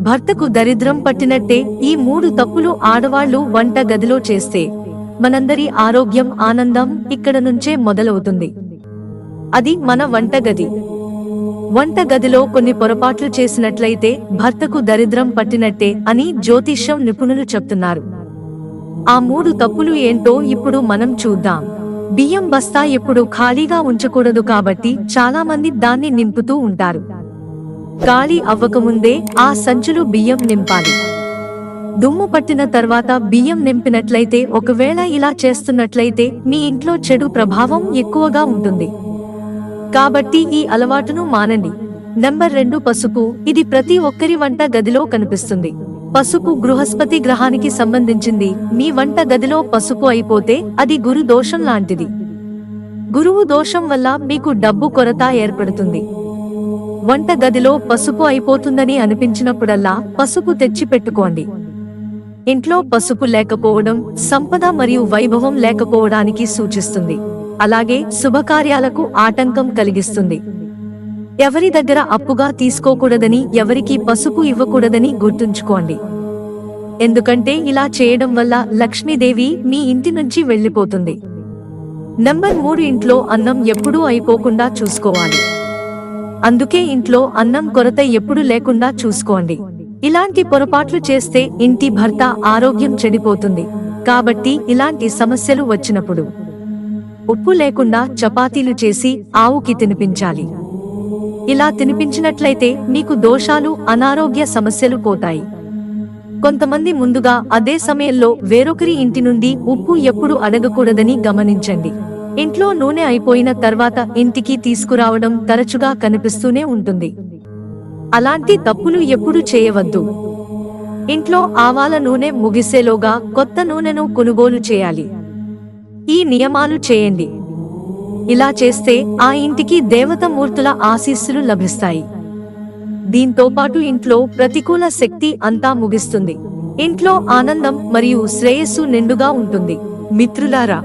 భర్తకు దరిద్రం పట్టినట్టే ఈ మూడు తప్పులు ఆడవాళ్ళు వంట గదిలో చేస్తే. మనందరి ఆరోగ్యం ఆనందం ఇక్కడ నుంచే మొదలవుతుంది. అది మన వంటగది వంటగదిలో కొన్ని పొరపాట్లు చేసినట్లయితే భర్తకు దరిద్రం పట్టినట్టే అని జ్యోతిష్యం నిపుణులు చెప్తున్నారు. ఆ మూడు తప్పులు ఏంటో ఇప్పుడు మనం చూద్దాం. బియ్యం బస్తా ఎప్పుడు ఖాళీగా ఉంచకూడదు కాబట్టి చాలా మంది దాన్ని నింపుతూ ఉంటారు. ఖాళీ అవ్వకముందే ఆ సంచులు బియ్యం నింపాలి. దుమ్ము పట్టిన తర్వాత బియ్యం నింపినట్లయితే ఒకవేళ ఇలా చేస్తున్నట్లయితే మీ ఇంట్లో చెడు ప్రభావం ఎక్కువగా ఉంటుంది. కాబట్టి ఈ అలవాటును మానండి. నంబర్ రెండు పసుపు. ఇది ప్రతి ఒక్కరి వంట గదిలో కనిపిస్తుంది. పసుపు బృహస్పతి గ్రహానికి సంబంధించింది. మీ వంట గదిలో పసుపు అయిపోతే అది గురు దోషం లాంటిది. గురువు దోషం వల్ల మీకు డబ్బు కొరత ఏర్పడుతుంది. వంట గదిలో పసుపు అయిపోతుందని అనిపించినప్పుడల్లా పసుపు తెచ్చి పెట్టుకోండి ఇంట్లో పసుపు లేకపోవడం సంపద మరియు వైభవం లేకపోవడానికి సూచిస్తుంది. అలాగే శుభకార్యాలకు ఆటంకం కలిగిస్తుంది. ఎవరి దగ్గర అప్పుగా తీసుకోకూడదని ఎవరికి పసుపు ఇవ్వకూడదని గుర్తుంచుకోండి. ఎందుకంటే ఇలా చేయడం వల్ల లక్ష్మీదేవి మీ ఇంటి నుంచి వెళ్ళిపోతుంది నంబర్ మూడు ఇంట్లో అన్నం ఎప్పుడూ అయిపోకుండా చూసుకోవాలి. అందుకే ఇంట్లో అన్నం కొరత ఎప్పుడు లేకుండా చూసుకోండి. ఇలాంటి పొరపాట్లు చేస్తే ఇంటి భర్త ఆరోగ్యం చెడిపోతుంది. కాబట్టి ఇలాంటి సమస్యలు వచ్చినప్పుడు ఉప్పు లేకుండా చపాతీలు చేసి ఆవుకి తినిపించాలి. ఇలా తినిపించినట్లయితే మీకు దోషాలు అనారోగ్య సమస్యలు పోతాయి. కొంతమంది ముందుగా అదే సమయంలో వేరొకరి ఇంటి నుండి ఉప్పు ఎప్పుడు అడగకూడదని గమనించండి. ఇంట్లో నూనె అయిపోయిన తర్వాత ఇంటికి తీసుకురావడం తరచుగా కనిపిస్తూనే ఉంటుంది. అలాంటి తప్పులు ఎప్పుడు చేయవద్దు. ఇంట్లో ఆవాల నూనె ముగిసేలోగా కొత్త నూనెను కొనుగోలు చేయాలి. ఈ నియమాలు చేయండి. ఇలా చేస్తే ఆ ఇంటికి దేవతమూర్తుల ఆశీస్సులు లభిస్తాయి. దీంతో పాటు ఇంట్లో ప్రతికూల శక్తి అంతా ముగిస్తుంది. ఇంట్లో ఆనందం మరియు శ్రేయస్సు నిండుగా ఉంటుంది. మిత్రులారా